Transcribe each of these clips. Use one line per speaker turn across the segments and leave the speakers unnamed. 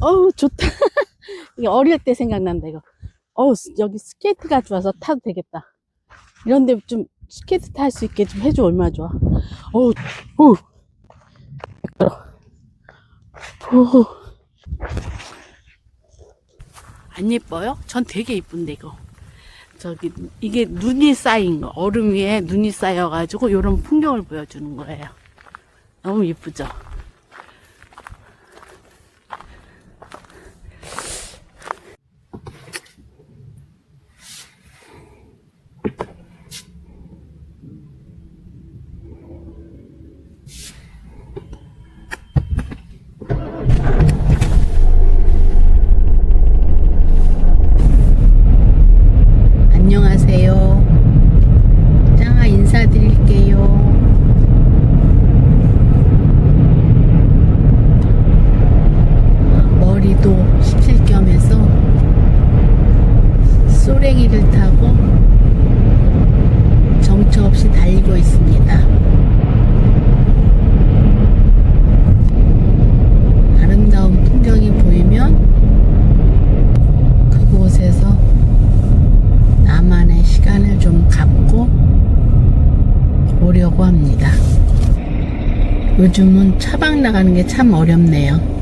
어우, 좋다. 이게 어릴 때 생각난다, 이거. 어우, 스- 여기 스케이트가 좋아서 타도 되겠다. 이런데 좀 스케이트 탈 수 있게 좀 해줘, 얼마나 좋아. 어우, 오. 오. 안 예뻐요? 전 되게 예쁜데, 이거. 저기, 이게 눈이 쌓인 거, 얼음 위에 눈이 쌓여가지고, 이런 풍경을 보여주는 거예요. 너무 예쁘죠? 안녕하세요. 짱아 인사드릴게요. 머리도 식힐 겸해서 소랭이를 타고 정처 없이 달리고 있습니다. 아름다운 풍경이 보이면 그곳에서 나만의 시간을 좀 갖고 오려고 합니다. 요즘은 차박 나가는 게 참 어렵네요.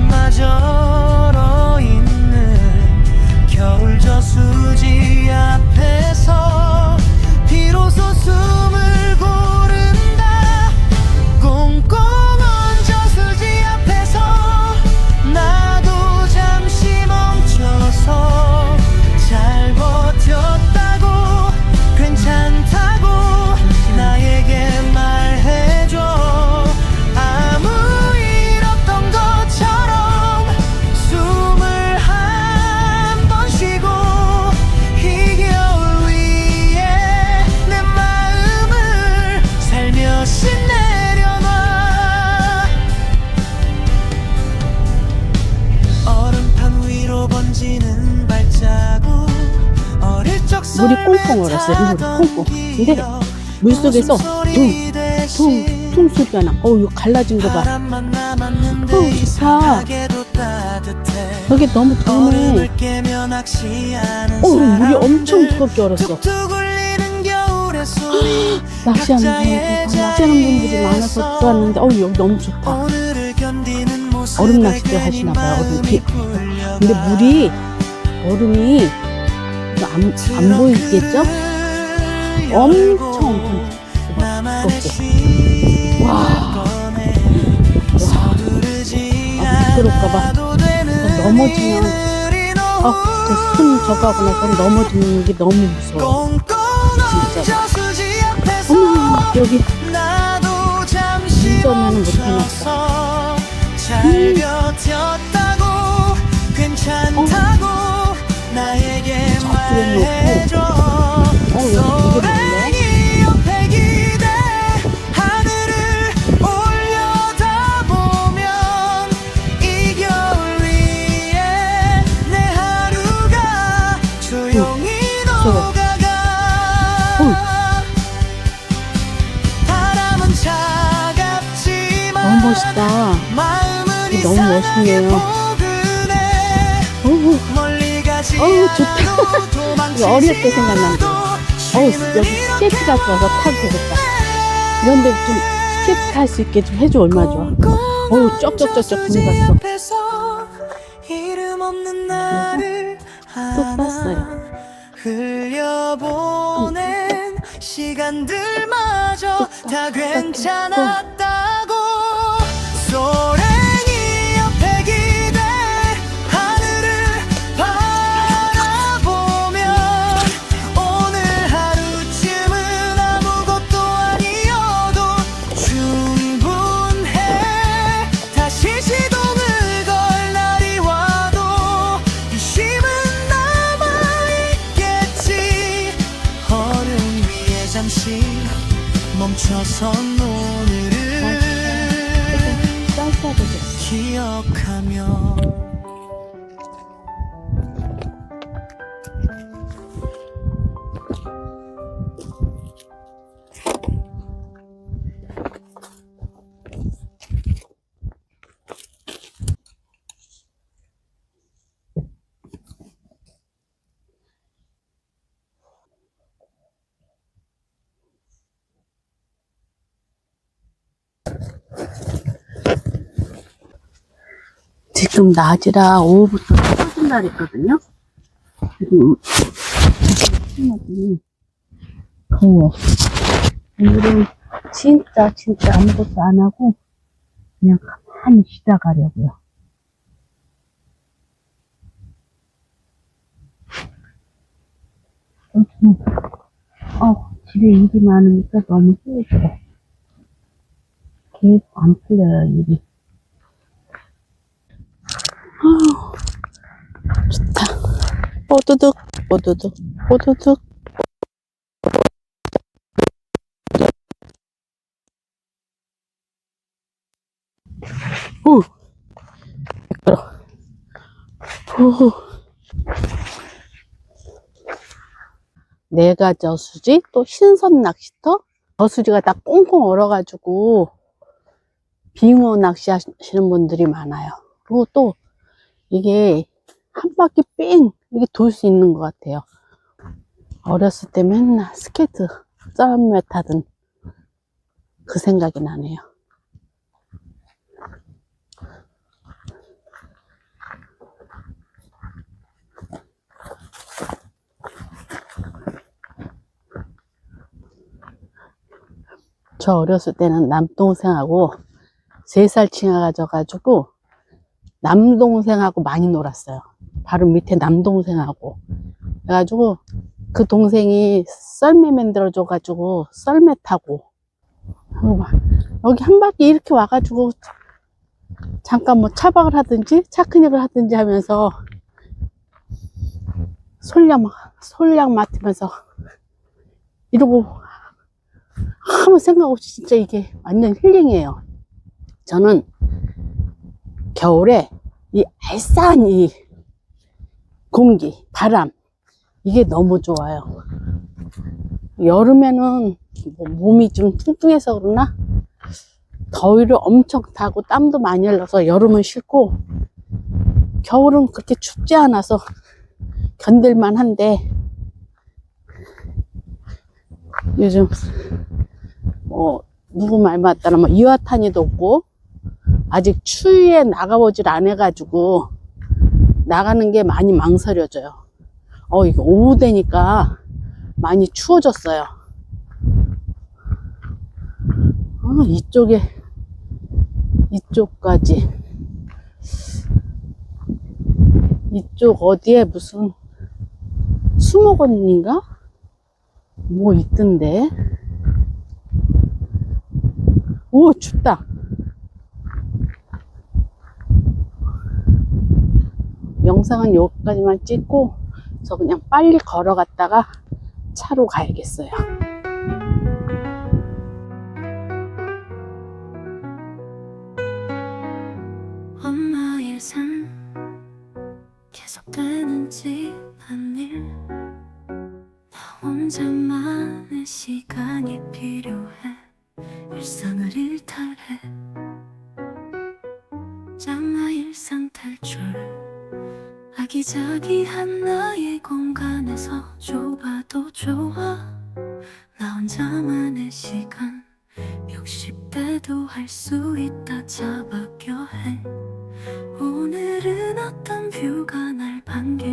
시간마저 얼어 있는 겨울 저수지 앞
물이 꽁꽁 얼었어요, 물이 꽁꽁. 근데 물 속에서 퉁퉁퉁 소리가 나. 어우, 갈라진 거 봐. 어우, 좋다. 여기 너무 더네.
낚시하는
어우, 물이
사람들.
엄청 두껍게 얼었어. 낚시하는 분들, 낚시하는 분들이 많아서 좋았는데, 어우, 여기 너무 좋다. 얼음 낚시도 하시나 봐요, 얼음 비-. 근데 물이, 얼음이 안, 안 보이겠죠? 엄청 두껍게. 와.
서두르지
아,
되는
넘어지면,
이들이
아, 그손 저거 하고 나서 넘어지는 게 너무 무서워. 진짜. 어머, 여기 운전면은 못해놨어. 음.
괜찮다고 나에게 말해줘
어.
소랭이
좋다. 이거 어릴 때 생각난다. 어우, 여기 스케이트가 좋아서 타도 되겠다. 이런데 좀 스케이트 탈 수 있게 좀 해줘, 얼마나 좋아. 어우, 쩍쩍쩍쩍 불이 갔어.
이름 없는 나를
또.
하나 흘려보낸 시간들마저 다 괜찮았다 잠시 멈춰선 오늘을. 기억하며
지금 낮이라 오후부터 터진다 그랬거든요. 지금 더워. 오늘은 진짜 진짜 아무것도 안 하고 그냥 가만히 쉬다 가려고요. 어, 집에 일이 많으니까 너무 힘들어. 계속 안 풀려요, 일이. 좋다. 뽀드득, 뽀드득, 뽀드득. 오! 미끄러. 오. 내가 저수지, 또 신선 낚시터, 저수지가 다 꽁꽁 얼어가지고, 빙어 낚시 하시는 분들이 많아요. 그리고 또, 이게 한 바퀴 삥 이게 돌 수 있는 것 같아요. 어렸을 때 맨날 스케이트 썰매 타던 그 생각이 나네요. 저 어렸을 때는 남동생하고 세살 치가 가져가지고 남동생하고 많이 놀았어요. 바로 밑에 남동생하고. 그래가지고 그 동생이 썰매 만들어줘가지고 썰매 타고. 여기 한 바퀴 이렇게 와가지고 잠깐 뭐 차박을 하든지 차크닉을 하든지 하면서 솔량, 솔량 맡으면서 이러고 아무 생각 없이 진짜 이게 완전 힐링이에요. 저는 겨울에 이 알싸한 이 공기, 바람, 이게 너무 좋아요. 여름에는 뭐 몸이 좀 뚱뚱해서 그러나 더위를 엄청 타고 땀도 많이 흘러서 여름은 싫고 겨울은 그렇게 춥지 않아서 견딜만 한데 요즘 뭐 누구 말 맞다나 뭐 이와타니도 없고 아직 추위에 나가보질 안 해가지고 나가는 게 많이 망설여져요. 어, 이거 오후 되니까 많이 추워졌어요. 어, 이쪽에, 이쪽까지. 이쪽 어디에 무슨 수목원인가? 뭐 있던데? 오, 춥다. 영상은 여기까지만 찍고 저 그냥 빨리 걸어갔다가 차로 가야겠어요.
엄마의 삶 계속되는 집안일. 나 혼자만의 시간이 필요해. 일상을 일탈해 아기자기한 나의 공간에서 좁아도 좋아. 나 혼자만의 시간 60대도 할 수 있다 자박여 해. 오늘은 어떤 뷰가 날 반길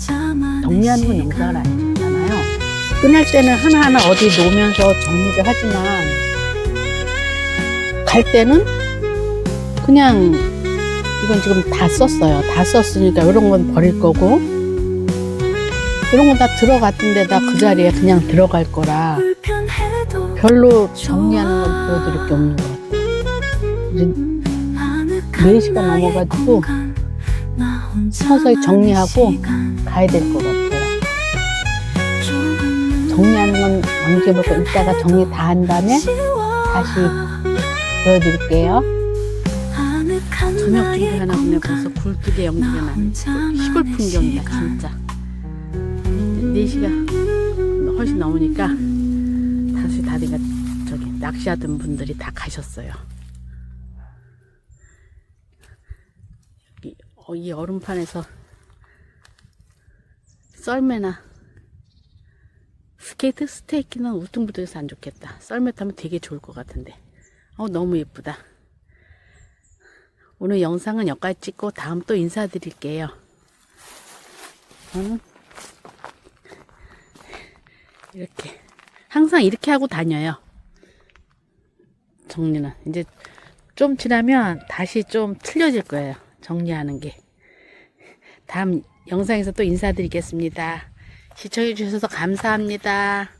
정리하는 건. 영상을 아니잖아요. 끝날 때는 하나하나 어디 놓으면서 정리를 하지만 갈 때는 그냥 이건 지금 다 썼어요. 다 썼으니까 이런 건 버릴 거고 이런 건 다 들어갔던 데다 그 자리에 그냥 들어갈 거라 별로 정리하는 건 보여드릴 게 없는 것 같아요. 이제
네
4시가 넘어가지고 서서히 정리하고 가야 될 것 같아요. 정리하는 건 남겨보고 이따가 정리 다 한 다음에 다시 보여드릴게요. 저녁 준비하나 보네 벌써 굴뚝에 연기가 나네. 시골 풍경이다 진짜. 4시가 훨씬 넘으니까 다시 다리가 저기 낚시하던 분들이 다 가셨어요. 이, 어, 이 얼음판에서 썰매나 스케이트 스테이키는 울퉁불퉁해서 안 좋겠다. 썰매 타면 되게 좋을 것 같은데. 어, 너무 예쁘다. 오늘 영상은 여기까지 찍고 다음 또 인사드릴게요. 저는 이렇게 항상 이렇게 하고 다녀요. 정리는 이제 좀 지나면 다시 좀 틀려질 거예요. 정리하는 게. 다음 영상에서 또 인사드리겠습니다. 시청해 주셔서 감사합니다.